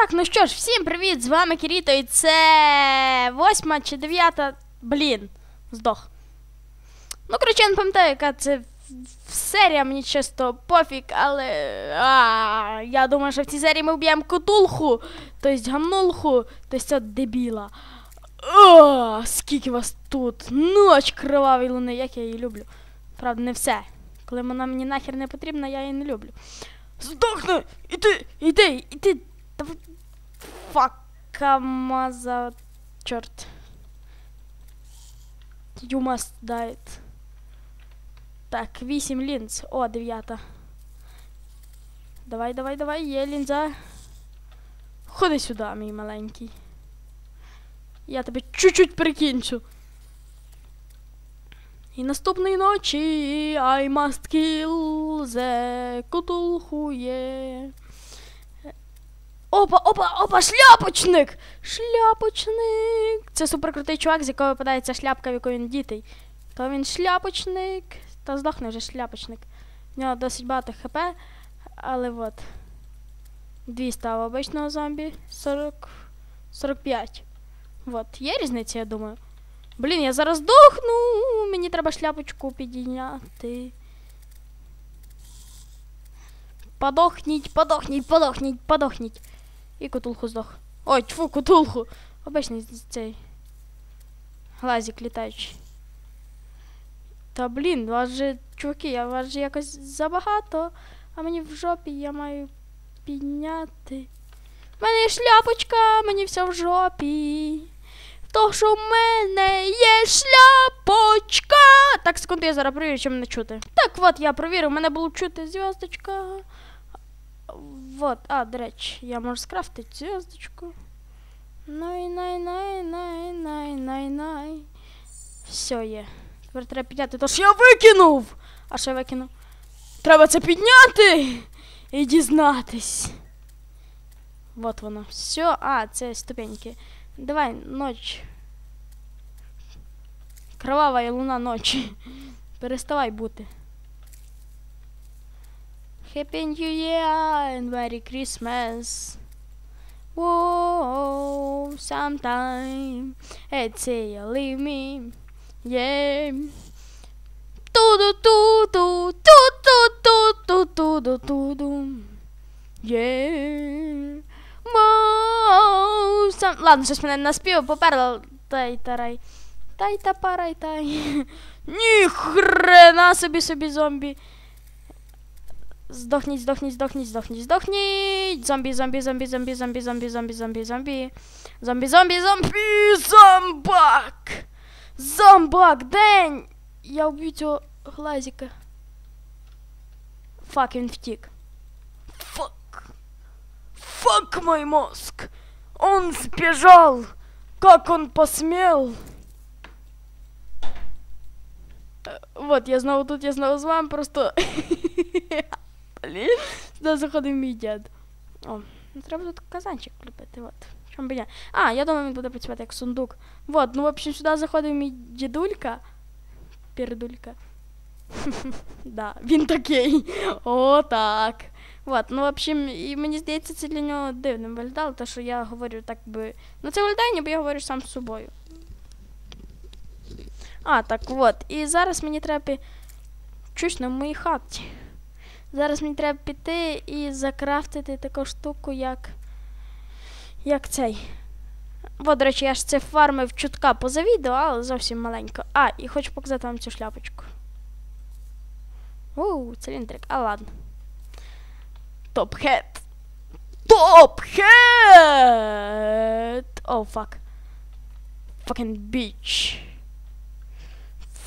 Так, ну що ж, всім привіт! З вами Кіріто, і це восьма чи дев'ята. Блін, здох. Ну, коротше, я не пам'ятаю, яка це серія, мені чисто пофіг, але. А, я думаю, що в цій серії ми вб'ємо кутулху, тобто гамнулху, тобто дебіла. О, скільки вас тут! Ноч кривавий луни, як я її люблю. Правда, не все. Коли вона мені нахер не потрібна, я її не люблю. Здохни! Іди, іди, іди. Факамаза. Чорт. You must die. Так, 8 лінз. О, дев'ята. Давай, давай, давай, є лінза. Ходи сюди, мій маленький. Я тебе чуть-чуть прикінчу. І наступної ночі I must kill the кутулхує. Опа, опа, опа, шляпочник! Шляпочник! Це суперкрутий чувак, з якого випадає ця шляпка, в яку він дітей. То він шляпочник. Та здохне вже шляпочник. У нього досить багато хп, але от. 200 а у обичного зомбі 40. 45. Вот. Є різниця, я думаю. Блін, я зараз дохну. Мені треба шляпочку підійняти. Подохніть, подохніть, подохніть, подохніть. І кутулху здох. Ой, тьфу, кутулху. Обичний цей. Глазик літаючий. Та блін, у вас же, чуваки, я вас же якось забагато, а мені в жопі я маю підняти. У мене є шляпочка, мені все в жопі. То, що в мене є шляпочка. Так, секунду, я зараз провірю, чи мене чути. Так, от я провірив, мене було чути зв'язочка. Вот, а, до речі, я можу скрафтити зв'язочку. Най, най, най, най, най, най, най. Все є. Тепер треба підняти то, я викинув. А що я викинув? Треба це підняти і дізнатись. Вот воно. Все, а, це ступеньки. Давай, ночь. Кровава луна ночі. Переставай бути. Happy New Year and Merry Christmas. Whoa, sometime it's say you leave me. Yeah. Tudo, tudo, tudo, tudo, tudo, tudo. Yeah. Мо, some Ладно, щось мене на спів поперло. Тай тарай. Тай та парай тай. Ніхрена собі собі зомбі. Здохніть, здохніть, здохніть, здохніть, здохніть. Зомбі, зомбі, зомбі, зомбі, зомбі, зомбі, зомбі, зомбі, зомбі. Зомбі, зомбі, зомбі, зомбак. Зомбак, день. Я вб'ю цього глазика. Фак, він втік. Фак. Фак мой мозг. Он сбежал. Как он посмел? Е, Вот, я знову тут, я знову з вами, просто. Блін, сюди заходив мій дід. О, ну треба тут казанчик вліпити, от. Чому б ні? А, я думаю, він буде працювати як сундук. Вот, ну, в общем, сюди заходив мій дідулька. Пердулька. Да, він такий. О, так. Вот, ну, в общем, і мені здається, це для нього дивним виглядало, те, що я говорю так би. Ну, це виглядає, ніби я говорю сам з собою. А, так от. І зараз мені треба. Чусь на моїй хаті. Зараз мені треба піти і закрафтити таку штуку, як. Як цей. От, до речі, я ж це фармив чутка поза відео, але зовсім маленько. А, і хочу показати вам цю шляпочку. Ууу, циліндрик. А ладно. Топ-хет. Топ-хет! О, фак. Fucking bitch.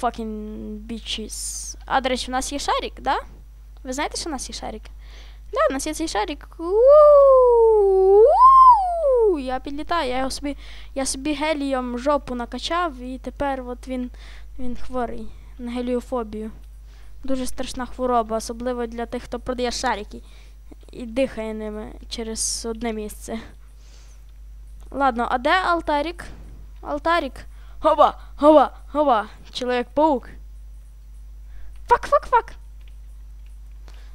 Fucking bitches. А, до речі, в нас є шарик, да? Ви знаєте, що в нас є шарик? Да, в нас є цей шарик. Я підлітаю, я його собі. Я собі гелієм жопу накачав, і тепер от він, він хворий на геліофобію. Дуже страшна хвороба, особливо для тих, хто продає шарики і дихає ними через одне місце. Ладно, а де алтарик? Алтарик. Хова, хова, хова. Чоловік-паук. Фак, фак, фак.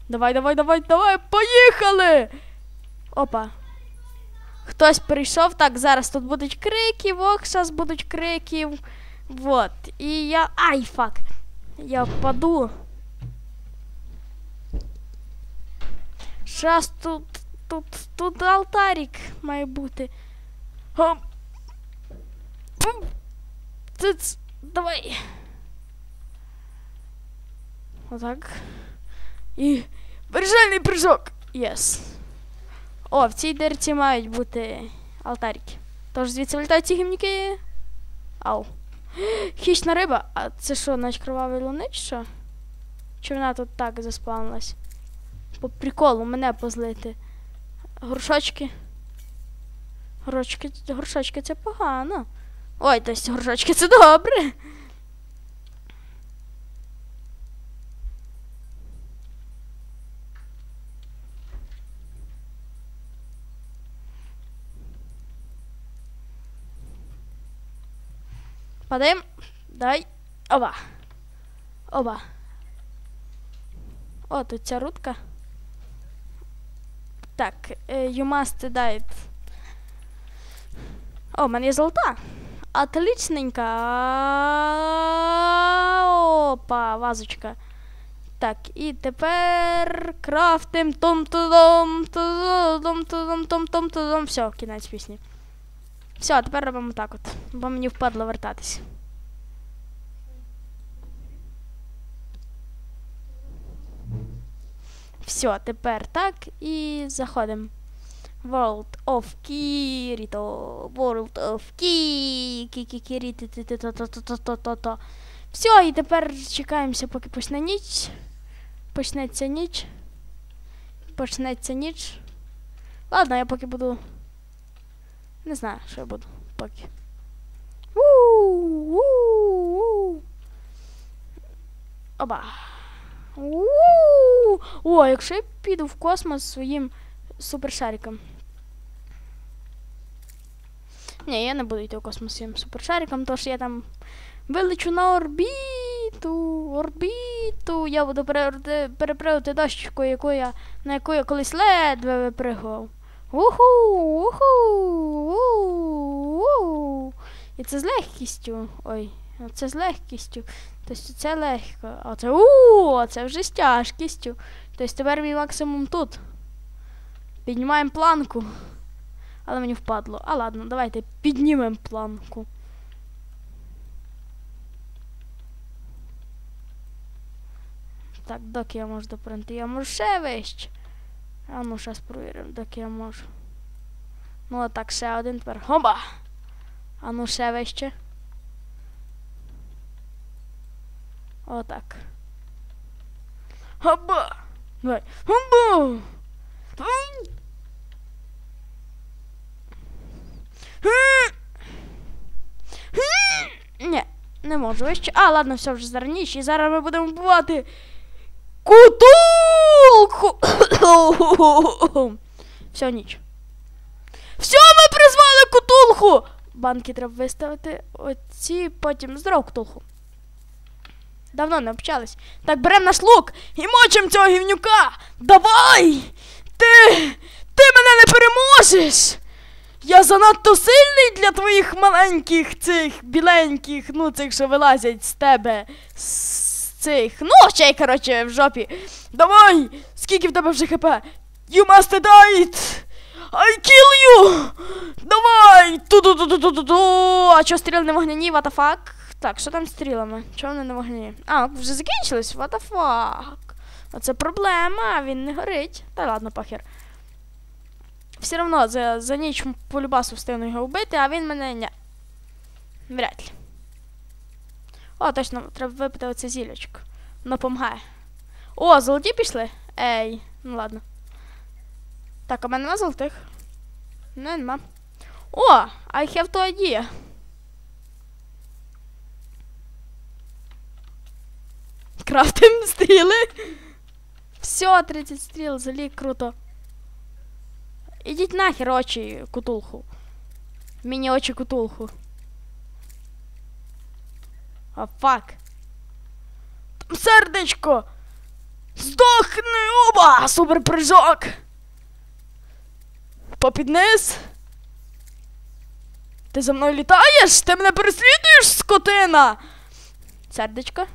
Давай, давай, давай, давай, поїхали! Опа. Хтось прийшов, так, зараз тут будуть крики, ох, зараз будуть крики. Вот. І я. Ай, фак. Я впаду. Щас тут. Тут. Тут алтарик має бути. Циц. Давай. Отак. І. Вирішальний прыжок. Єс. О, в цій дирці мають бути алтарики. Тож звідси вилітають ці гімніки. Ау. Хищна риба. А це що, наш кровавий лунич, що? Чи вона тут так заспавнилась? По приколу мене позлити. Горшочки. Горшочки, горшочки це погано. Ой, то горшочки це добре. Падаємо. Дай. Оба. Оба. О, тут ця рудка. Так, you must dive. О, в мене є. Опа, вазочка. Так, і тепер крафтим том тудом тудом тудом том том тудом Все, кінець пісні. Все, тепер робимо так от, бо мені впадло вертатись. Все, тепер так і заходимо. World of Kirito. World of Ki. Kirito. Все, і тепер чекаємося, поки почне ніч. Почнеться ніч. Почнеться ніч. Ладно, я поки буду. Не знаю, що я буду поки. Оба. О, якщо я піду в космос своїм супершариком. Ні, я не буду йти в космос своїм супершариком, тому що я там вилечу на орбіту. Орбіту. Я буду пере- перепригувати дощку, яку я, на яку я колись ледве випригував. Уху, уху, уху. І це з легкістю. Ой, це з легкістю. Тобто це легко. А це у, це вже з тяжкістю. Тобто тепер мій максимум тут. Піднімаємо планку. Але мені впадло. А ладно, давайте піднімемо планку. Так, доки я можу допринти. Я можу ще вище. А ну, зараз провіримо, доки я можу. Ну, а так, ще один тепер. Хоба! А ну ще вище. Отак. Хоба! Давай. Хоба! Ні, не можу вище. А, ладно, все вже зараз ніч, і зараз ми будемо вбивати кутулку. Все, ніч. Все, ми призвали кутулху! Банки треба виставити. Оці, потім здоров кутулху. Давно не общались. Так, беремо наш лук і мочим цього гівнюка. Давай! Ти! Ти мене не переможеш! Я занадто сильний для твоїх маленьких цих біленьких, ну цих, що вилазять з тебе. Цих. Ну, ще й, коротше, в жопі. Давай! Скільки в тебе вже хп? You must die! I kill you! Давай! Ту-ду-ду-ду-ду-ду! А чо стріл не вогняні? What the fuck? Так, що там стрілами? Чого вони не вогняні? А, вже закінчились? What the fuck? Оце проблема, він не горить. Та ладно, похер. Все одно за, за ніч по любасу встигну його вбити, а він мене не. Вряд ли. О, точно, треба випити оце зілячко. Воно. О, золоті пішли? Ей, ну ладно. Так, а мене нема золотих? Не, нема. О, I have to idea. Крафтим стріли. Все, 30 стріл, залі, круто. Ідіть нахер очі кутулху. Міні очі кутулху. А фак. Там сердечко! Здохни! Оба! Супер прыжок! Попід низ. Ти за мною літаєш? Ти мене переслідуєш, скотина! Сердечко.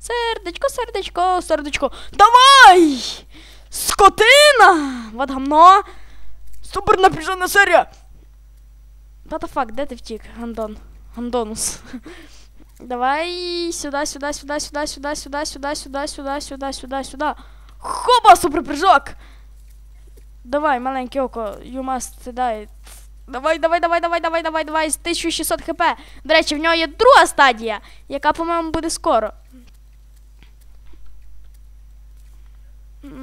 Сердечко, сердечко, сердечко. Давай! Скотина! Вот гамно. Супер напряжена серія. What the fuck, де ти втік, Гандон? Гандонус. Давай сюда, сюда, сюда, сюда, сюда, сюда, сюда, сюда, сюда, сюда, сюда, сюда. Хоба, суперпрыжок! Давай, маленьке око, you must die. Давай, давай, давай, давай, давай, давай, давай, 1600 хп. До речі, в нього є друга стадія, яка, по-моєму, буде скоро.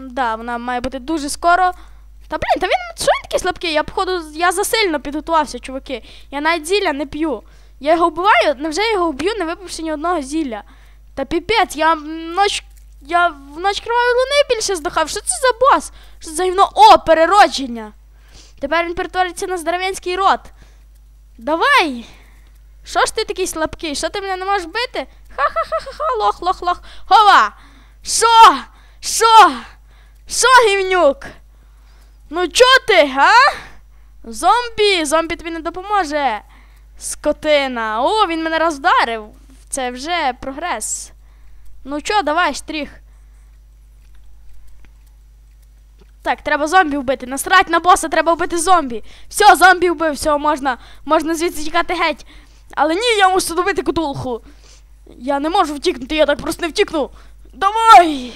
Да, вона має бути дуже скоро. Та блін, та він що він такий слабкий? Я походу, я засильно підготувався, чуваки. Я навіть зілля не п'ю. Я його вбиваю, невже я його вб'ю, не випивши ні одного зілля. Та піпець, я ноч. Я в ноч кривавої луни більше здохав. Що це за бос? Що це за гівно? О, переродження! Тепер він перетвориться на здоровенський рот. Давай! Що ж ти такий слабкий? Що ти мене не можеш бити? Ха-ха-ха-ха, лох, лох, лох. Хова! Що? Що? Що, гівнюк? Ну чо ти, га? Зомбі! Зомбі тобі не допоможе. Скотина. О, він мене роздарив. Це вже прогрес. Ну чо, давай, штрих. Так, треба зомбі вбити. Насрать на боса, треба вбити зомбі. Все, зомбі вбив, все, можна, можна звідси тікати геть. Але ні, я мушу добити кутулху. Я не можу втікнути, я так просто не втікну. Давай!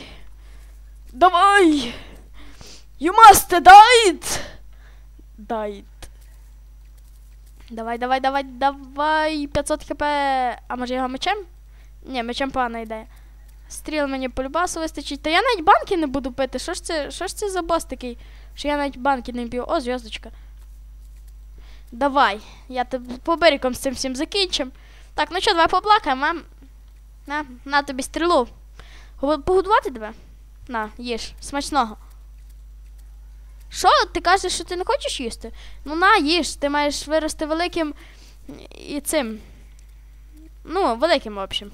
Давай! You must died! Died. Давай, давай, давай, давай. 500 хп. А може його мечем? Ні, мечем погана ідея. Стріл мені полюбасу вистачить. Та я навіть банки не буду пити. Що ж це, що ж це за бос такий? Що я навіть банки не п'ю. О, зв'язочка. Давай. Я по берегом з цим всім закінчим. Так, ну що, давай поплакаємо, а? На, на тобі стрілу. Погодувати тебе? На, їж. Смачного. Що? Ти кажеш, що ти не хочеш їсти? Ну на, їж, ти маєш вирости великим і цим. Ну, великим, в общем.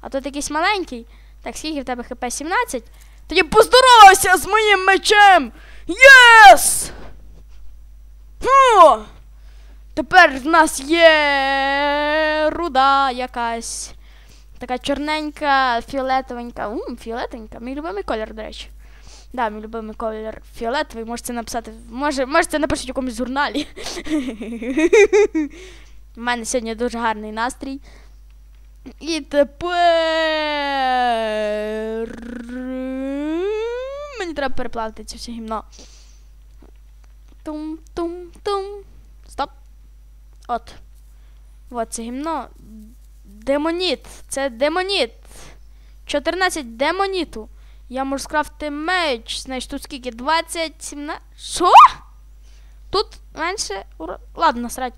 А тут якийсь маленький. Так, скільки в тебе хп 17? Тоді поздоровайся з моїм мечем! Єс! Фу! Тепер в нас є руда якась. Така чорненька, фіолетовенька. Ум, фіолетовенька. Мій любимий колір, до речі. Да, мій любимий колір фіолетовий. Можете написати. Може, можете написати в якомусь журналі. У мене сьогодні дуже гарний настрій. І тепер. Мені треба переплавити це все гімно. Тум-тум-тум. Стоп. От. От це гімно. Демоніт. Це демоніт. 14 демоніту. Я можу скрафти меч. Значить, тут скільки? 20, 17. Що? Тут менше. ура- Ладно, насрать.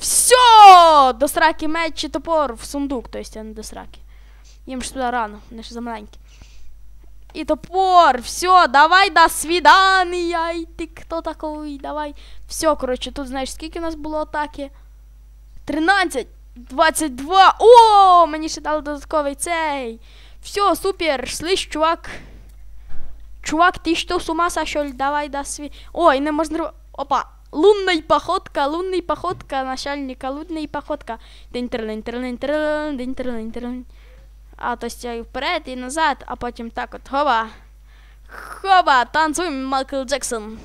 Все! До сраки меч і топор в сундук, то есть, а не до сраки. Їм ж туди рано, вони ж замаленькі. І топор, все, давай до свидания. І ти хто такий? Давай. Все, коротше, тут знаєш, скільки у нас було атаки? 13, 22. О, мені ще дали додатковий цей. Все, супер, слышь, чувак. Чувак, ты что, с ума сошел? Давай до сви... Ой, не можна... Опа. Лунная походка, лунная походка начальника, лунная походка. А то есть я вперед і назад, а потім так от хоба. Хоба, танцуємо, Майкл Джексон.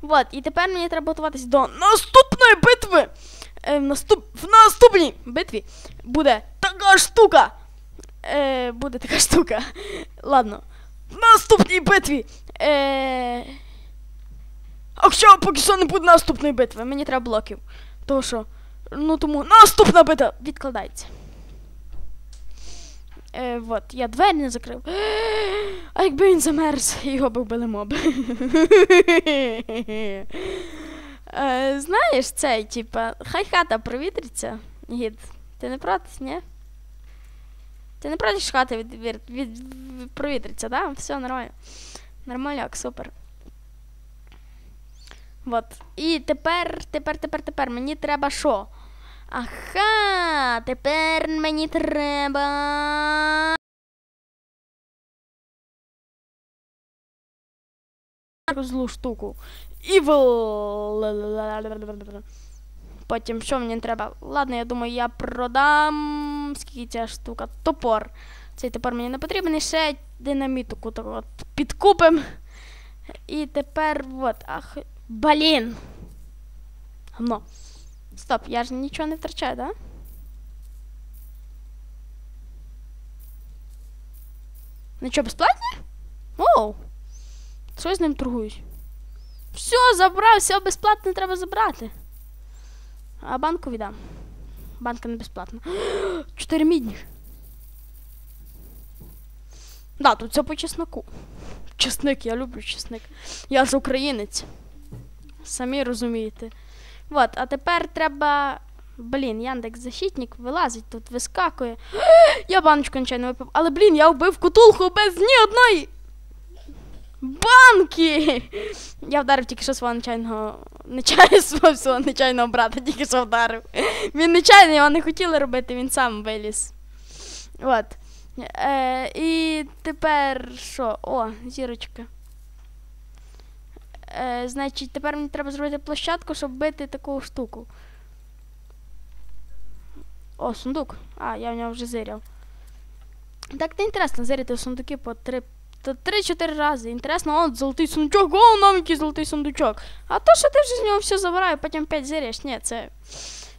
Вот, і тепер мені треба готуватись до наступної битви. Е, в, наступ... в наступній битві буде така штука. Е, буде така штука. Ладно. Наступній битві. Е... А що поки що не буде наступної битви, мені треба блоків. Тому що. Ну тому наступна битва відкладається. Е, вот, я двері не закрив. А якби він замерз, його би вбили моби. е, знаєш цей, типа, хай хата провітриться. Гід, ти не проти, ні? Ти не проти, що хата від, від, від, від- провітриться, да? Все нормально. Нормаляк, супер. Вот. І тепер, тепер, тепер, тепер мені треба що? Ага, тепер мені треба. злу штуку. Evil. Потім що мені треба? Ладно, я думаю, я продам. Скільки ця штука? Топор. Цей топор мені не потрібен. І ще динаміту так от підкупим. І тепер от. Ах. Блін. Гно. Стоп, я ж нічого не втрачаю, да? Ну що, безплатне? Оу. Що я з ним торгуюсь? Все, забрав, все безплатно треба забрати. А банку віддам. Банка не безплатна. Чотири мідні. Да, тут все по чесноку. Чесник, я люблю чесник. Я ж українець. Самі розумієте. От, а тепер треба. Блін, Яндекс защитник вилазить тут, вискакує. Я баночку нечайно випив. Але, блін, я вбив кутулху без ні одної. Банки! Я вдарив тільки що свого нечайного. Нечайно всього нечайного брата, тільки що вдарив. Він нечайно його не хотіли робити, він сам виліз. От. Е, І тепер що? О, зірочка. Е, Значить, тепер мені треба зробити площадку, щоб бити таку штуку. О, сундук. А, я в нього вже зиряв. Так не інтересно зиряти в сундуки по 3 3-4 рази. Інтересно, от золотий сундучок, о, нам золотий сундучок. А то, що ти вже з нього все забираю, потім 5 зиряш, ні, це.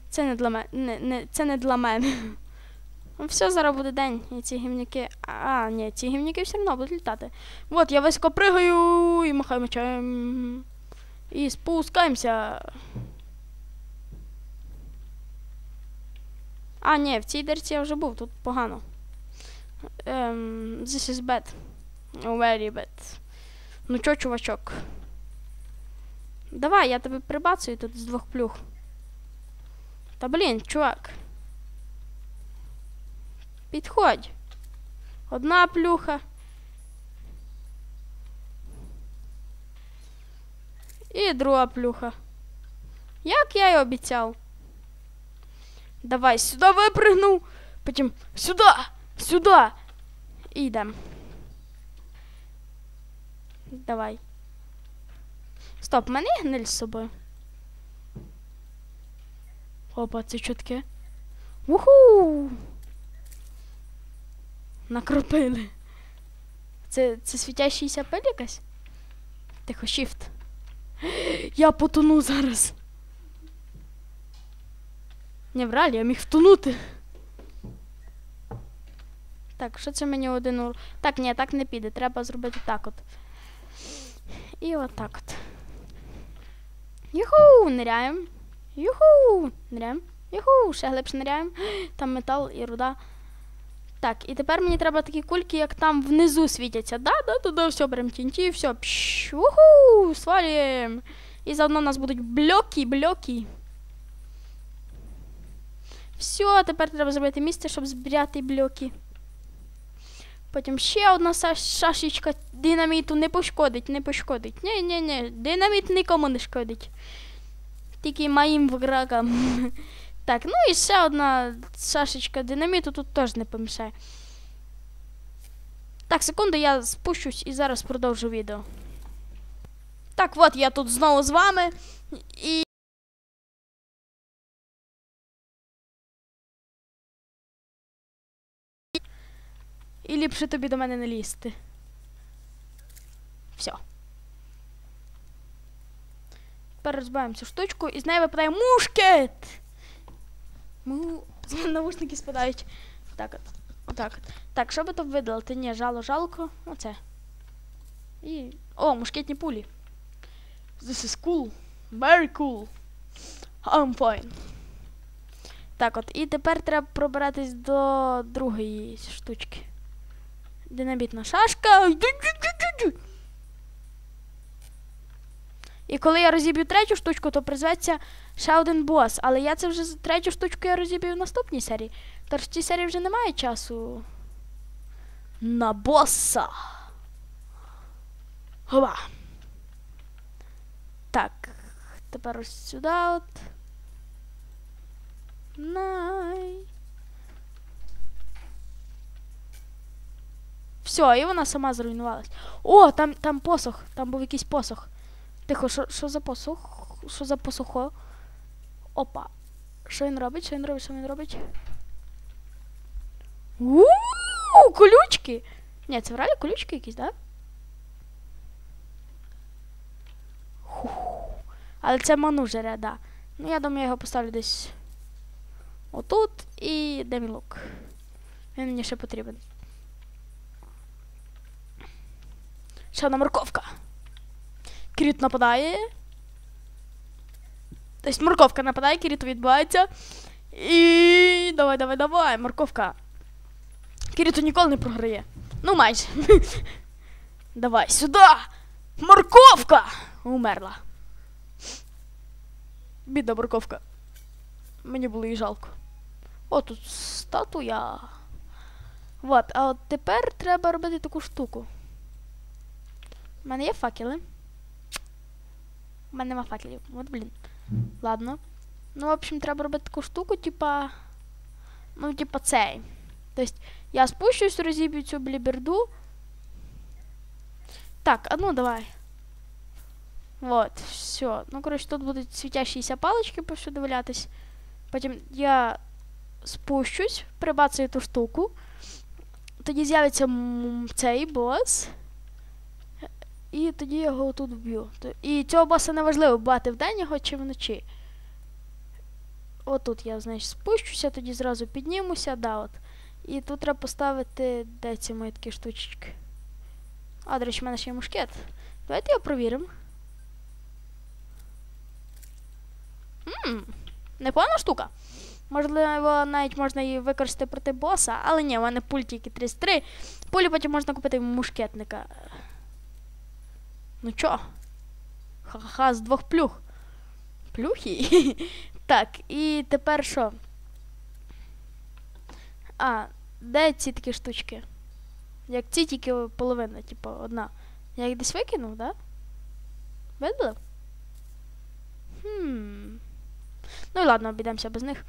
Це не для мене. Не, не, це не для мене. Все, зараз буде день, і ці гімніки. А, ні, ці гімніки все одно будуть літати. От, я високо пригаю і махаю мечем. І спускаємося. А, ні, в цій дерці я вже був, тут погано. Um, this is bad. Very bad. Ну чо, чувачок? Давай, я тебе прибацаю тут з двох плюх. Та блін, чувак. Підходь. Одна плюха. І друга плюха. Як я й обіцяв. Давай сюди випригну. Потім сюди, сюди. І йдем. Давай. Стоп, в мене є гниль з собою. Опа, це таке? Уху! Накропили. Це це світящийся пиль якась? Тихо, shift. Я потону зараз. Не вралі, я міг втонути. Так, що це мені один ур... Так, ні, так не піде. Треба зробити так от. І отак от. Юху! Ниряємо. Юху! Ниряємо. Юху! Ще глибше ниряємо. Там метал і руда. Так, і тепер мені треба такі кульки, як там внизу світяться. Да, да, да, да, все, берем тінті, все. Пш, уху, свалюємо. І заодно у нас будуть блоки, блоки. Все, тепер треба зробити місце, щоб збирати блоки. Потім ще одна шашечка динаміту не пошкодить, не пошкодить. Ні, ні, ні, динаміт нікому не шкодить. Тільки моїм врагам. Так, ну і ще одна шашечка динаміту тут теж не помішає. Так, секунду, я спущусь і зараз продовжу відео. Так, от я тут знову з вами. І. І ліпше тобі до мене не лізти. Все. Тепер розбавимо цю штучку і з неї випадає мушкет! Му... Навушники спадають. Так от. Отак от. Так, що би то видалити? Ні, жало, жалко. Оце. І. О, мушкетні пулі. This is cool. Very cool. I'm fine. Так от. І тепер треба пробиратись до другої штучки. Динамітна шашка. І коли я розіб'ю третю штучку, то призветься ще один бос. Але я це вже третю штучку я розіб'ю в наступній серії. Тож в цій серії вже немає часу. На боса. Хова. Так. Тепер ось сюди от. Най. Все, і вона сама зруйнувалась. О, там, там посох, там був якийсь посох. Тихо, що, за посох? Що за посухо? Опа. Що він робить? Що він робить? Що він робить? Ууу, колючки! Ні, це в реалі колючки якісь, так? Хух. Але це ману жере, да. Ну, я думаю, я його поставлю десь отут і де мій лук. Він мені ще потрібен. Ще морковка. Кіріт нападає. Тобто морковка нападає, Кіріт відбувається. І давай, давай, давай, морковка. Кіріту ніколи не програє. Ну майже. Давай сюди! Морковка! Умерла. Бідна морковка. Мені було її жалко. О, тут статуя. Вот, а от тепер треба робити таку штуку. У мене є факели. У мене нема факелів. От блін. Ладно. Ну, в общем, треба робити таку штуку, типа. Ну, типа цей. Тобто, я спущусь, розіб'ю цю бліберду. Так, а ну давай. Вот, все. Ну, коротше, тут будуть світящіся палички повсюди валятись. Потім я спущусь, прибацаю ту штуку. Тоді з'явиться цей бос. І тоді його тут вб'ю. І цього боса не важливо, бати вдень його чи вночі. Отут я, значить, спущуся, тоді зразу піднімуся, да, от. І тут треба поставити, де ці мої такі штучечки. А, до речі, в мене ще є мушкет. Давайте його провіримо. Ммм, непогана штука. Можливо, навіть можна її використати проти боса, але ні, у мене пуль тільки 33. Пулі потім можна купити в мушкетника. Ну чо? Ха-ха, з двох плюх. Плюхи? так, і тепер що? А, де ці такі штучки? Як ці тільки половина, типу, одна. Я їх десь викинув, да? Видалив? Хм. Ну і ладно, обійдемося без них.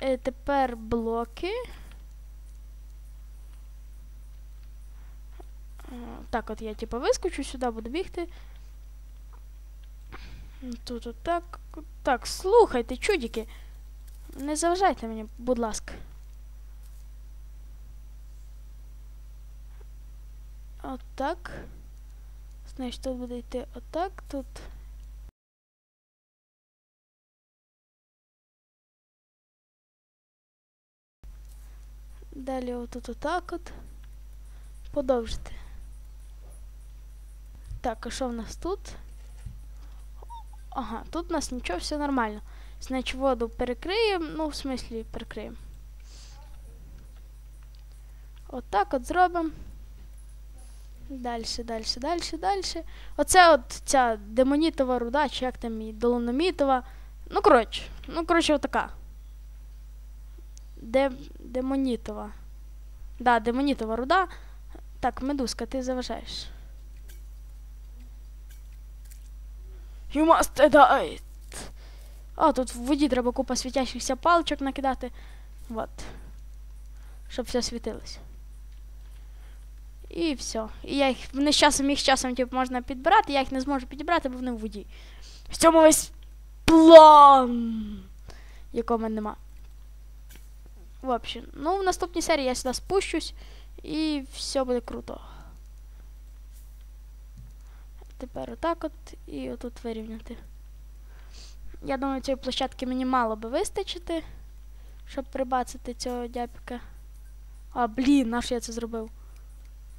Е, тепер блоки. Так, от я типу вискочу сюди, буду бігти. Тут отак. Так, слухайте, чудики. Не заважайте мені, будь ласка. Отак. Значить, тут буде йти отак, тут. Далі отут отак от. Подовжити. Так, а що в нас тут? Ага, тут у нас нічого, все нормально. Значить, воду перекриємо, ну, в смислі, перекриємо. Отак от зробимо. Дальше, дальше, дальше, дальше. Оце от ця демонітова руда, чи як там долономітова. Ну, коротше, ну, коротше, отака. Де, демонітова. Да, демонітова руда. Так, медузка, ти заважаєш. You must die. А, тут в воді треба купа світящихся паличок накидати. Вот. Щоб все світилось. І все. І я їх вони з часом їх часом типу, можна підбирати, я їх не зможу підібрати, бо вони в воді. В цьому весь план, якого нема. В общем, ну в наступній серії я сюди спущусь і все буде круто. Тепер отак от і отут вирівняти. Я думаю, цієї площадки мені мало би вистачити, щоб прибацати цього дябіка. А, блін, наш я це зробив?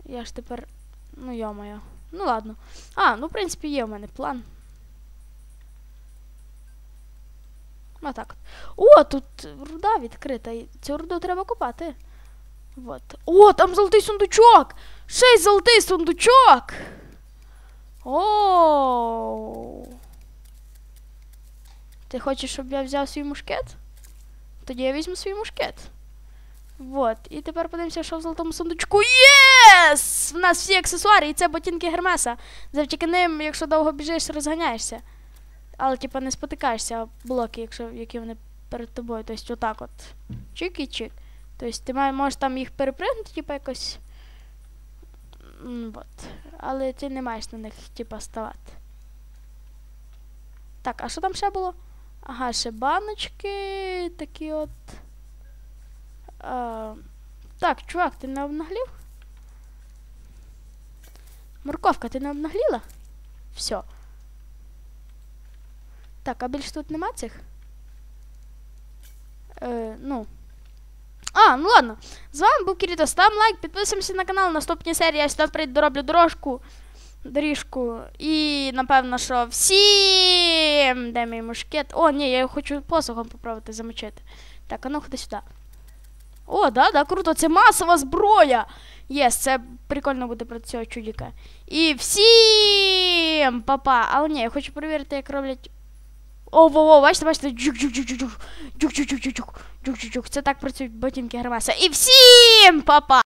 Я ж тепер. Ну, йомаю. Ну ладно. А, ну в принципі є в мене план. Отак. О, тут руда відкрита. Цю руду треба купати. Вот. О, там золотий сундучок! Й золотий сундучок! О. Ти хочеш, щоб я взяв свій мушкет? Тоді я візьму свій мушкет. Вот. І тепер подивимося, що в золотому сундучку. Єс! У нас всі аксесуари, і це ботинки Гермеса. Завдяки ним, якщо довго біжиш, розганяєшся. Але, типа, не спотикаєшся блоки, якщо які вони перед тобою. Тобто отак от. Чик і чик. Тобто ти можеш там їх перепригнути, типа якось. М, от. Але ти не маєш на них, типа, ставати. Так, а що там ще було? Ага, ще баночки такі от. А, так, чувак, ти не обнаглів? Морковка, ти не обнагліла? Все. Так, а більше тут нема цих? Е, ну. А, ну ладно. З вами був Кіріто. Ставимо лайк, підписуємося на канал. Наступні серії я сюди впред дороблю дорожку. Доріжку. І напевно, що всім. Де мій мушкет? О, ні, я хочу посохом попробувати замочити. Так, а ну ходи сюди. О, да, да, круто, це масова зброя. Єс, це прикольно буде про цього чудіка. І всім папа. Але ні, я хочу перевірити, як роблять. О, во, во, бачите, бачите, джук джук джук джук джук джук джук джук джук джук джук Це так працюють ботинки Гермеса. І всім папа!